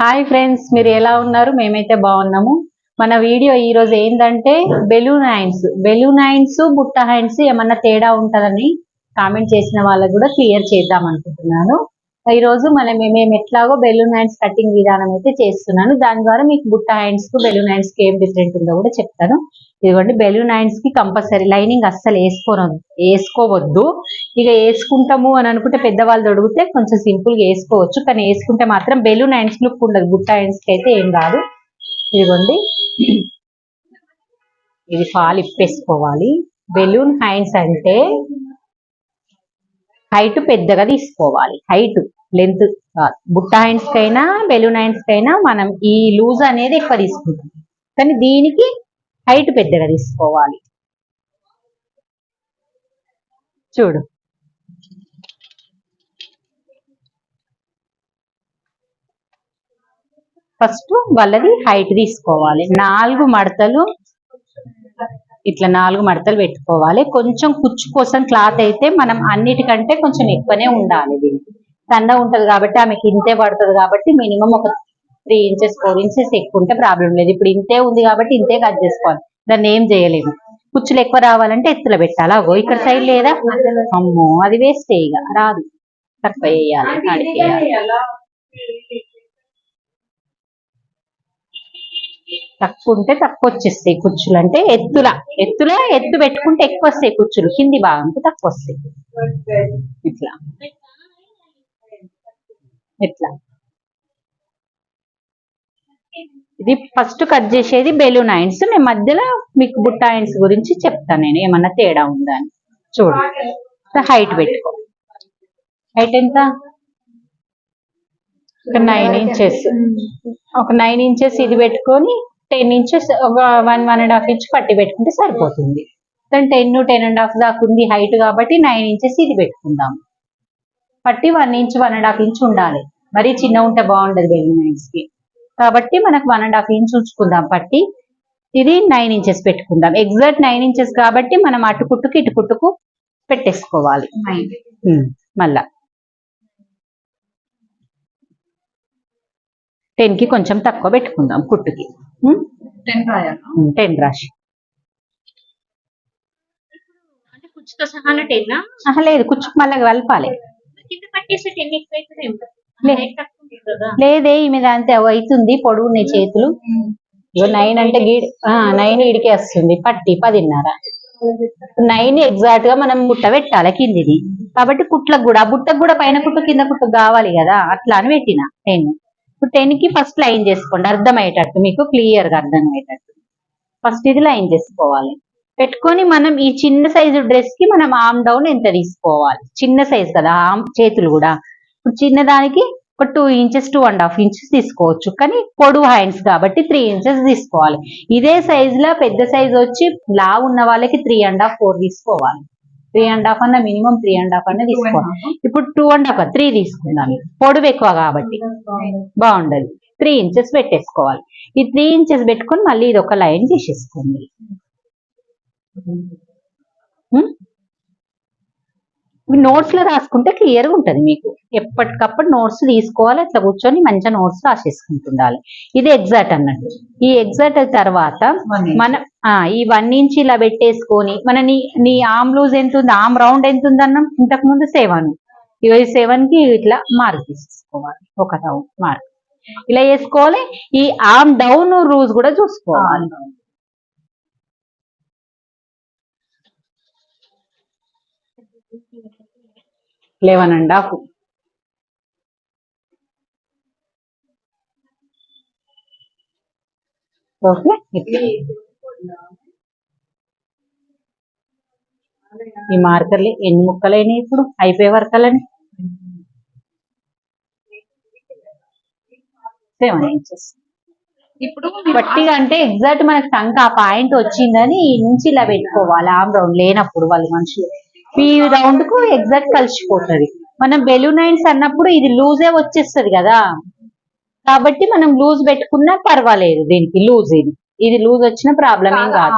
Hi friends మీరు ఎలా ఉన్నారు? మేమైతే బాగున్నాము. మన వీడియో ఈ రోజు ఏంటంటే బెలూన్ హ్యాండ్స్ బెలూన్ హ్యాండ్స్ బుట్ట హ్యాండ్స్ ఏమన్నా తేడా ఉంటుందని కామెంట్ చేసిన వాళ్ళకు కూడా క్లియర్ చేద్దాం అనుకుంటున్నాను. ఈ రోజు మనం మేము ఎట్లాగో బెలూన్ హ్యాండ్స్ కటింగ్ విధానం అయితే చేస్తున్నాను. దాని ద్వారా మీకు బుట్ట హ్యాండ్స్కు బెలూన్ హ్యాండ్స్కి ఏం డిఫరెంట్ ఉందో కూడా చెప్తాను. ఇదిగోండి బెలూన్ హ్యాండ్స్కి కంపల్సరీ లైనింగ్ అస్సలు వేసుకోనొద్దు వేసుకోవద్దు. ఇక వేసుకుంటాము అని అనుకుంటే పెద్దవాళ్ళు దొడిగితే కొంచెం సింపుల్గా వేసుకోవచ్చు. కానీ వేసుకుంటే మాత్రం బెలూన్ హ్యాండ్స్ లుక్ ఉండదు. బుట్ట హ్యాండ్స్కి అయితే ఏం కాదు. ఇదిగోండి. ఇది ఫాల్ ఇప్పేసుకోవాలి. బెలూన్ హ్యాండ్స్ అంటే హైట్ పెద్దగా తీసుకోవాలి. హైట్ లెంత్ బుట్ట హ్యాండ్స్ కైనా బెలూన్ హ్యాండ్స్ కైనా మనం ఈ లూజ్ అనేది ఎక్కువ తీసుకుంటాం. కానీ దీనికి హైట్ పెద్దగా తీసుకోవాలి. చూడు. ఫస్ట్ వాళ్ళది హైట్ తీసుకోవాలి. నాలుగు మడతలు ఇట్లా నాలుగు మడతలు పెట్టుకోవాలి. కొంచెం కుచ్చు కోసం క్లాత్ అయితే మనం అన్నిటికంటే కొంచెం ఎక్కువనే ఉండాలి దీనికి. సన్న ఉంటది కాబట్టి ఆమెకి ఇంతే పడుతుంది కాబట్టి మినిమం ఒక త్రీ ఇంచెస్ ఫోర్ ఇంచెస్ ఎక్కువ ఉంటే ప్రాబ్లం లేదు. ఇప్పుడు ఇంతే ఉంది కాబట్టి ఇంతే కట్ చేసుకోవాలి. దాన్ని ఏం చేయలేము. కుచ్చులు ఎక్కువ రావాలంటే ఎత్తులో పెట్టాలి. అగో ఇక్కడ సైడ్ లేదా? అమ్మో అది వేస్ట్ ఇక. రాదు. తక్కువ వేయాలి తక్కువ ఉంటే తక్కువ వచ్చేస్తాయి కుచ్చులు. అంటే ఎత్తుల ఎత్తుల ఎత్తు పెట్టుకుంటే ఎక్కువ వస్తాయి కుచ్చులు. కింది భాగంకి తక్కువ వస్తాయి ఇట్లా. ఇట్లా. ఇది ఫస్ట్ కట్ చేసేది బెలూన్ ఆయన్స్ నేను మధ్యలో మీకు బుట్ట ఆయన్స్ గురించి చెప్తాను నేను. ఏమన్నా తేడా ఉందా అని. చూడు. హైట్ పెట్టుకో. హైట్ ఎంత? ఒక నైన్ ఇంచెస్. ఒక నైన్ ఇంచెస్ ఇది పెట్టుకొని టెన్ ఇంచెస్ ఒక one one and half inch పట్టి పెట్టుకుంటే సరిపోతుంది. దాని టెన్ టెన్ అండ్ హాఫ్ దాకా ఉంది హైట్ కాబట్టి నైన్ ఇంచెస్ ఇది పెట్టుకుందాం. పట్టి one inch one and half inch ఉండాలి. మరీ చిన్న ఉంటే బాగుండదు బెలూన్ హ్యాండ్స్కి. కాబట్టి మనకు వన్ అండ్ హాఫ్ ఇంచ్ ఉంచుకుందాం పట్టి. ఇది నైన్ ఇంచెస్ పెట్టుకుందాం. ఎగ్జాక్ట్ నైన్ ఇంచెస్ కాబట్టి మనం అటు కుట్టుకు ఇటు కుట్టుకు పెట్టేసుకోవాలి. Hmm, మళ్ళా. టెన్కి కొంచెం తక్కువ పెట్టుకుందాం కుట్టుకి. టెన్ రాయాలా? టెన్ రాశి టెన్ లేదు కుచ్చుకు మళ్ళీ కలపాలి. లేదే ఈమె అంతే అవుతుంది పొడుగు ఉన్నాయి చేతులు. నైన్ అంటే గీడ్ ఆ, నైన్ ఇడికే వస్తుంది పట్టి పదిన్నర. నైన్ ఎగ్జాక్ట్గా మనం ముట్ట పెట్టాలి కిందిది. కాబట్టి కుట్లకు కూడా బుట్టకు కూడా పైన కుట్టు కింద కుట్టు కావాలి కదా అట్లా అని పెట్టిన టెన్ ఇప్పుడు టెన్కి ఫస్ట్ లైన్ చేసుకోండి. అర్థమయ్యేటట్టు. మీకు క్లియర్గా అర్థమయ్యేటట్టు. ఫస్ట్ ఇది లైన్ చేసుకోవాలి. పెట్టుకొని మనం ఈ చిన్న సైజు డ్రెస్కి మనం ఆమ్ డౌన్ ఎంత తీసుకోవాలి? చిన్న సైజ్ కదా ఆమ్ చేతులు కూడా. ఇప్పుడు చిన్నదానికి ఒక two inches two and half inches తీసుకోవచ్చు. కానీ పొడువు హ్యాండ్స్ కాబట్టి త్రీ ఇంచెస్ తీసుకోవాలి. ఇదే సైజ్లో పెద్ద సైజ్ వచ్చి లా ఉన్న వాళ్ళకి త్రీ అండ్ హాఫ్ ఫోర్ తీసుకోవాలి. త్రీ అండ్ హాఫ్ అన్న మినిమం త్రీ అండ్ హాఫ్ అన్న తీసుకోవాలి. ఇప్పుడు టూ అండ్ హాఫ్ త్రీ తీసుకుందాం. పొడవు ఎక్కువ కాబట్టి. బాగుండదు. త్రీ ఇంచెస్ పెట్టేసుకోవాలి. ఈ త్రీ ఇంచెస్ పెట్టుకొని మళ్ళీ ఇది ఒక లైన్ తీసేసుకోండి. నోట్స్లో రాసుకుంటే క్లియర్గా ఉంటది మీకు. ఎప్పటికప్పుడు నోట్స్ తీసుకోవాలి అట్లా కూర్చొని మంచిగా నోట్స్ రాసేసుకుంటుండాలి. ఇది ఎగ్జాక్ట్ అన్నట్టు. ఈ ఎగ్జాక్ట్ తర్వాత మన ఈ వన్ ఇంచ్ ఇలా పెట్టేసుకొని మన నీ నీ ఆమ్ లూజ్ ఎంత ఉంది ఆమ్ రౌండ్ ఎంత ఉంది అన్నాం? ఇంతకు ముందు సెవెన్ ఈ సెవెన్కి ఇట్లా మార్క్ తీసుకోవాలి ఒక రౌండ్ మార్క్ ఇలా వేసుకోవాలి. ఈ ఆమ్ డౌన్ రూజ్ కూడా చూసుకోవాలి. Eleven and half. ఓకే ఇట్లా. ఈ మార్కర్లు ఎన్ని ముక్కలైనాయి ఇప్పుడు? అయిపోయే వర్కలని సెవెన్ ఇంచెస్ ఇప్పుడు బట్టిగా అంటే ఎగ్జాక్ట్ మనకి టంక ఆ పాయింట్ వచ్చిందని నుంచి ఇలా పెట్టుకోవాలి. ఆమ్ రౌండ్ లేనప్పుడు వాళ్ళు మనుషులు. ఈ రౌండ్కు ఎగ్జాక్ట్ కలిసిపోతుంది. మనం బెలూన్ హ్యాండ్స్ అన్నప్పుడు ఇది లూజే వచ్చేస్తది కదా. కాబట్టి మనం లూజ్ పెట్టుకున్నా పర్వాలేదు దీనికి లూజ్ ఇది. ఇది లూజ్ వచ్చిన ప్రాబ్లం ఏం కాదు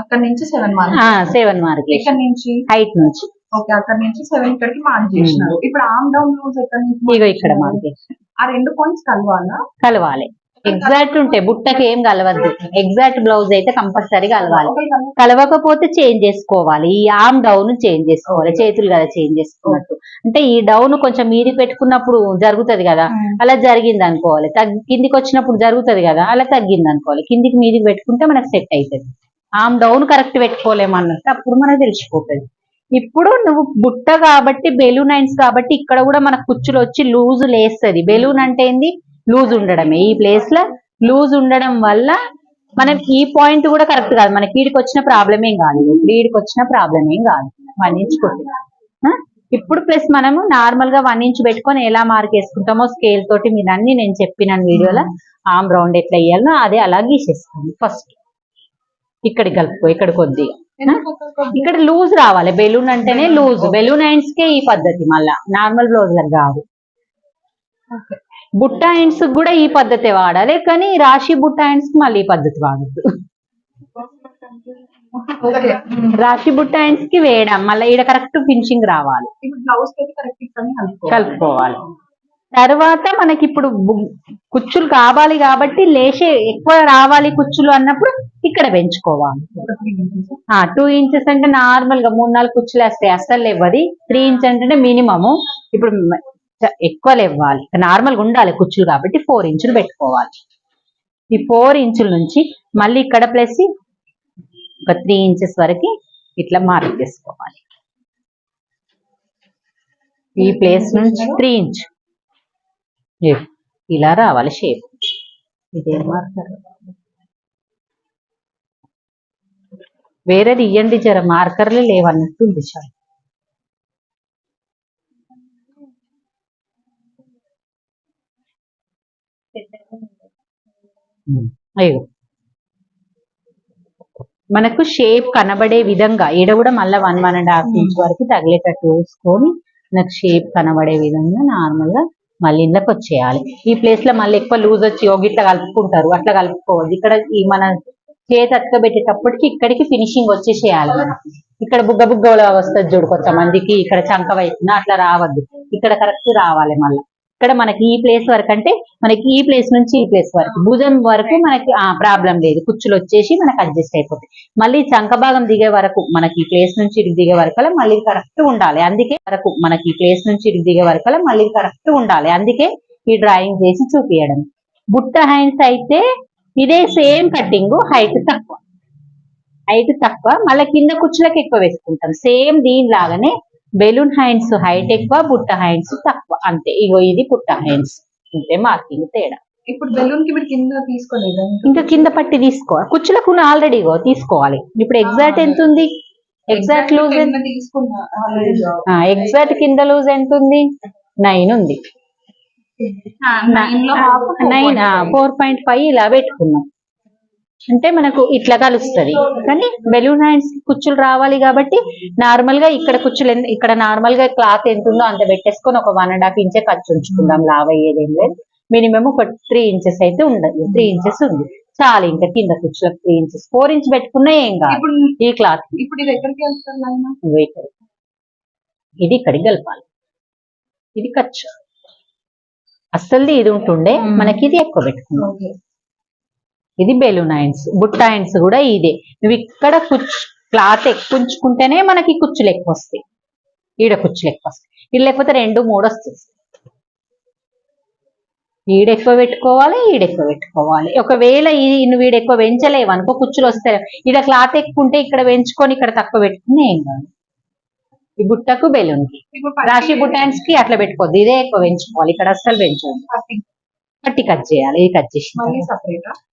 అక్కడ నుంచి సెవెన్ మార్క్ సెవెన్ మార్క్ ఇక్కడ నుంచి? హైట్ నుంచి. ఓకే అక్కడ నుంచి సెవెన్ ఇక్కడికి మార్క్ చేసినారు. ఇప్పుడు ఆమ్ డౌన్ లూజ్ ఎక్కడ నుంచి ఇక్కడ? మార్క్ ఆ రెండు పాయింట్స్ కలవాలా? కలవాలి. ఎగ్జాక్ట్ ఉంటే బుట్టకి ఏం కలవద్దు. ఎగ్జాక్ట్ బ్లౌజ్ అయితే కంపల్సరీ కలవాలి. కలవకపోతే చేంజ్ చేసుకోవాలి. ఈ ఆమ్ డౌన్ చేంజ్ చేసుకోవాలి. చేతులు కదా చేంజ్ చేసుకున్నట్టు. అంటే ఈ డౌన్ కొంచెం మీది పెట్టుకున్నప్పుడు జరుగుతది కదా. అలా జరిగింది అనుకోవాలి తగ్గి కిందికి వచ్చినప్పుడు జరుగుతది కదా. అలా తగ్గింది అనుకోవాలి కిందికి మీదికి పెట్టుకుంటే మనకు సెట్ అవుతుంది ఆమ్ డౌన్ కరెక్ట్ పెట్టుకోలేమన్నట్టు అప్పుడు మనకు తెలిసిపోతుంది. ఇప్పుడు నువ్వు బుట్ట కాబట్టి బెలూన్ ఐన్స్ కాబట్టి ఇక్కడ కూడా మన కుచ్చులు వచ్చి లూజ్ లేస్తుంది. బెలూన్ అంటే ఏంది? లూజ్ ఉండడమే. ఈ ప్లేస్లో లూజ్ ఉండడం వల్ల మనం ఈ పాయింట్ కూడా కరెక్ట్ కాదు. మనకి వీడికి వచ్చిన ప్రాబ్లం ఏం కాదు. వీడికి వచ్చిన ప్రాబ్లం ఏం కాదు. వన్ ఇంచ్ కొట్టి ఇప్పుడు ప్లస్ మనము నార్మల్గా వన్ ఇంచ్ పెట్టుకొని ఎలా మార్క్ వేసుకుంటామో స్కేల్ తోటి మీరు అన్ని నేను చెప్పిన వీడియోలో ఆమ్ రౌండ్ ఎట్లా వేయాలనో అదే అలా గీసేసుకోండి ఫస్ట్ ఇక్కడ కలుపుకో ఇక్కడ కొద్దిగా. ఇక్కడ లూజ్ రావాలి. బెలూన్ అంటేనే లూజ్ బెలూన్ హ్యాండ్స్ కే ఈ పద్ధతి మళ్ళా. నార్మల్ బ్లౌజ్ కాదు. బుట్ట కూడా ఈ పద్ధతి వాడాలి కానీ రాశి బుట్ట మళ్ళీ ఈ పద్ధతి వాడద్దు. రాశి బుట్ట కి వేయడం మళ్ళీ ఈడ కరెక్ట్ ఫినిషింగ్ రావాలి. కలుపుకోవాలి. తర్వాత మనకి ఇప్పుడు కుచ్చులు కావాలి కాబట్టి లేచే ఎక్కువ రావాలి కుచ్చులు అన్నప్పుడు ఇక్కడ పెంచుకోవాలి. టూ ఇంచెస్ అంటే నార్మల్గా మూడు నాలుగు కుచ్చులు వేస్తాయి అస్సలు లేవది త్రీ ఇంచ్ అంటే మినిమము ఇప్పుడు ఎక్కువ లేవాలి నార్మల్గా ఉండాలి కుచ్చులు కాబట్టి ఫోర్ ఇంచులు పెట్టుకోవాలి. ఈ ఫోర్ ఇంచుల నుంచి మళ్ళీ ఇక్కడ ప్లస్ ఒక త్రీ ఇంచెస్ వరకు ఇట్లా మార్క్ చేసుకోవాలి. ఈ ప్లేస్ నుంచి త్రీ ఇంచ్. ఇలా రావాలి షేప్. ఇదే మార్కర్? వేరేది ఇయ్యండి జర మార్కర్లు లేవన్నట్టు ఉంది చాలు. అయ్యో. మనకు షేప్ కనబడే విధంగా ఈడ కూడా మళ్ళీ one one and half inch వరకు తగిలేటట్టు చూసుకొని నాకు షేప్ కనబడే విధంగా నార్మల్గా మళ్ళీ ఇందులోకి వచ్చేయాలి. ఈ ప్లేస్లో మళ్ళీ ఎక్కువ లూజ్ వచ్చి ఇట్లా కలుపుకుంటారు అట్లా కలుపుకోవద్దు. ఇక్కడ ఈ మన చేతి అతకబెట్టేటప్పటికి ఇక్కడికి ఫినిషింగ్ వచ్చేసేయాలి ఇక్కడ బుగ్గ బుగ్గలా వస్తుంది చూడు కొంతమందికి ఇక్కడ చంక వైపున అట్లా రావద్దు. ఇక్కడ కరెక్ట్ రావాలి మళ్ళీ. ఇక్కడ మనకి ఈ ప్లేస్ వరకు అంటే మనకి ఈ ప్లేస్ నుంచి ఈ ప్లేస్ వరకు. భుజం వరకు మనకి ఆ ప్రాబ్లం లేదు. కుచ్చులు వచ్చేసి మనకి అడ్జస్ట్ అయిపోతాయి. మళ్ళీ చంక భాగం దిగే వరకు మనకి ఈ ప్లేస్ నుంచి ఇటు దిగే వరకు మళ్ళీ కరెక్ట్ ఉండాలి. అందుకే వరకు మనకి ఈ ప్లేస్ నుంచి ఇటు దిగే వరకు మళ్ళీ కరెక్ట్ ఉండాలి. అందుకే ఈ డ్రాయింగ్ చేసి చూపించడం బుట్ట హ్యాండ్స్ అయితే ఇదే సేమ్ కటింగ్ హైట్ తక్కువ. హైట్ తక్కువ. మళ్ళీ కింద కుచ్చులకు ఎక్కువ వేసుకుంటాం. సేమ్ దీని లాగానే బెలూన్ హ్యాండ్స్ హైట్ ఎక్కువ బుట్ట హ్యాండ్స్ తక్కువ. అంతే. ఇగో ఇది బుట్ట హ్యాండ్స్. అంతే మార్కింగ్ తేడా. ఇప్పుడు బెలూన్కి మీరు కింద తీసుకోలేదా ఇంకా కింద పట్టి తీసుకో. కుచ్చులకు ఆల్రెడీ ఇగో తీసుకోవాలి. ఇప్పుడు ఎగ్జాక్ట్ ఎంత ఉంది ఎగ్జాక్ట్ లూజ్. ఎగ్జాక్ట్ కింద లూజ్ ఎంత ఉంది. నైన్ ఉంది నైన్. ఫోర్ పాయింట్ ఫైవ్ ఇలా పెట్టుకున్నాం. అంటే మనకు ఇట్లా కలుస్తుంది. కానీ బెలూన్ హ్యాండ్స్ కుచ్చులు రావాలి కాబట్టి నార్మల్గా ఇక్కడ కుచ్చులు ఇక్కడ నార్మల్గా క్లాత్ ఎంత ఉందో అంత పెట్టేసుకొని ఒక వన్ అండ్ హాఫ్ ఇంచే ఖర్చు ఉంచుకుందాం. లావ్ అయ్యేది ఏం లేదు. మినిమం ఒక త్రీ ఇంచెస్ అయితే ఉండదు. త్రీ ఇంచెస్ ఉంది. చాలు ఇంకా కింద కుచ్చులకు త్రీ ఇంచెస్ ఫోర్ ఇంచ్ పెట్టుకున్నా ఏం కాదు. ఈ క్లాత్ ఇప్పుడు ఇది ఎక్కడికి వెళ్తుంది ఇక్కడికి కలపాలి. ఇది ఖర్చు. అస్సలు ఇది ఉంటుండే. మనకి ఇది ఎక్కువ పెట్టుకున్నాం ఇది బెలూన్ హ్యాండ్స్ బుట్ట హ్యాండ్స్ కూడా ఇదే. నువ్వు ఇక్కడ కుచ్చు క్లాత్ ఎక్కువ ఉంచుకుంటేనే మనకి కుచ్చులు ఎక్కువ వస్తాయి. ఈడ కుచ్చులు ఎక్కువ వస్తాయి. ఇది లేకపోతే రెండు మూడు వస్తాయి. ఈడ ఎక్కువ పెట్టుకోవాలి ఈడ ఎక్కువ పెట్టుకోవాలి. ఒకవేళ ఇది నువ్వు ఈడ ఎక్కువ పెంచలేవు అనుకో కుచ్చులు వస్తాయి. ఈడ క్లాత్ ఎక్కువ ఉంటే ఇక్కడ పెంచుకొని ఇక్కడ తక్కువ పెట్టుకుని ఏం కాదు. ఈ బుట్టకు బెలూన్కి. ఇప్పుడు రాశి బుట్ట హ్యాండ్స్కి అట్లా పెట్టుకోవద్దు. ఇదే ఎక్కువ పెంచుకోవాలి. ఇక్కడ అస్సలు పెంచదు పట్టి కట్ చేయాలి ఇది కట్ చేసి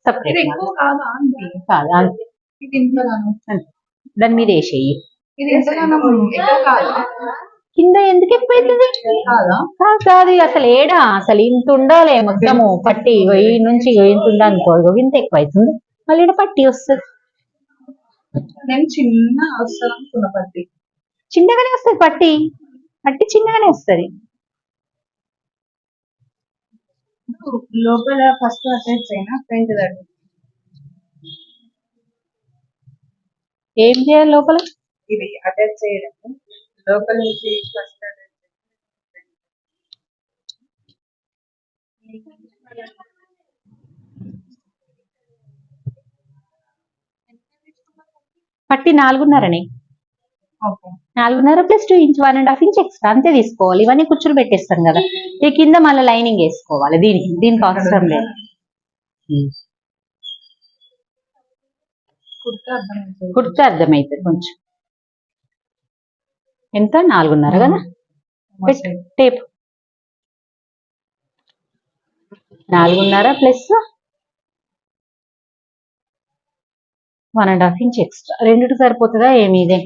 సపరేట్? కాదా. అంతే. దాని మీద వేసేయి కాదా. కింద ఎందుకు ఎక్కువ అవుతుంది? కాదా? అసలు ఏడా? అసలు ఇంత ఉండాలి మొత్తము. పట్టి ఈ నుంచి ఇంత ఉంది అనుకో ఇంత ఎక్కువ అవుతుంది. మళ్ళీ ఈడ పట్టి వస్తుంది. నేను చిన్న పట్టి. చిన్నగానే వస్తుంది పట్టి. పట్టి చిన్నగానే వస్తుంది. లోపల ఫస్ట్ అటాచ్ అయినా ఫ్రంట్ దట్ ఏం చేయాలి లోపల? ఇది అటాచ్ చేయడం లోకల్ నుంచి వస్తారు పట్టి నాలుగున్నరని. ఓకే నాలుగున్నర plus two inch one and half inch extra అంతే తీసుకోవాలి. ఇవన్నీ కుచ్చులు పెట్టేస్తాం కదా. ఈ కింద మళ్ళీ లైనింగ్ వేసుకోవాలి దీనికి. దీనికి అవసరం లేదు. కుర్తా అర్థమవుతుంది కొంచెం. ఎంత? నాలుగున్నర కదా? టేప్. నాలుగున్నర plus one and half inch extra రెండుకి సరిపోతుందా? ఏమి ఇదే.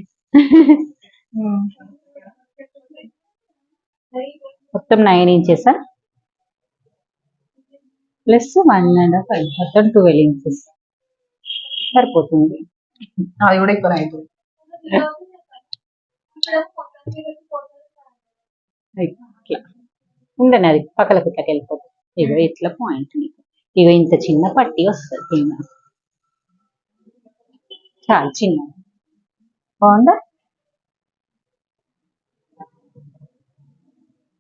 మొత్తం nine inches plus one and half మొత్తం ట్వెల్వ్ ఇంచెస్ సరిపోతుంది. అది కూడా ఎక్కువ అవుతుంది ఇట్లా. అది పక్కల కుట్లకి వెళ్ళిపోతుంది ఇగో ఇట్లా పాయింట్ నీకు. ఇగో ఇంత చిన్న పట్టి వస్తుంది. చాలా చిన్న. బాగుందా?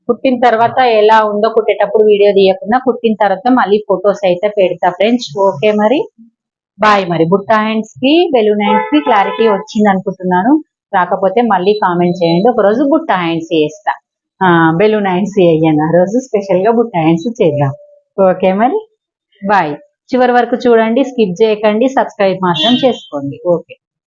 కుట్టిన తర్వాత ఎలా ఉందో కుట్టేటప్పుడు వీడియో తీయకుండా కుట్టిన తర్వాత మళ్ళీ ఫొటోస్ అయితే పెడతా ఫ్రెండ్స్. ఓకే మరి? బాయ్ మరి. బుట్ట హ్యాండ్స్కి బెలూన్ హ్యాండ్స్కి క్లారిటీ వచ్చింది అనుకుంటున్నాను. రాకపోతే మళ్ళీ కామెంట్ చేయండి. ఒక రోజు బుట్ట హ్యాండ్స్ చేస్తా. బెలూన్ హ్యాండ్స్ వేయను ఆ రోజు స్పెషల్గా బుట్ట హ్యాండ్స్ చేద్దాం. ఓకే మరి? బాయ్. చివరి వరకు చూడండి స్కిప్ చేయకండి సబ్స్క్రైబ్ మాత్రం చేసుకోండి. ఓకే.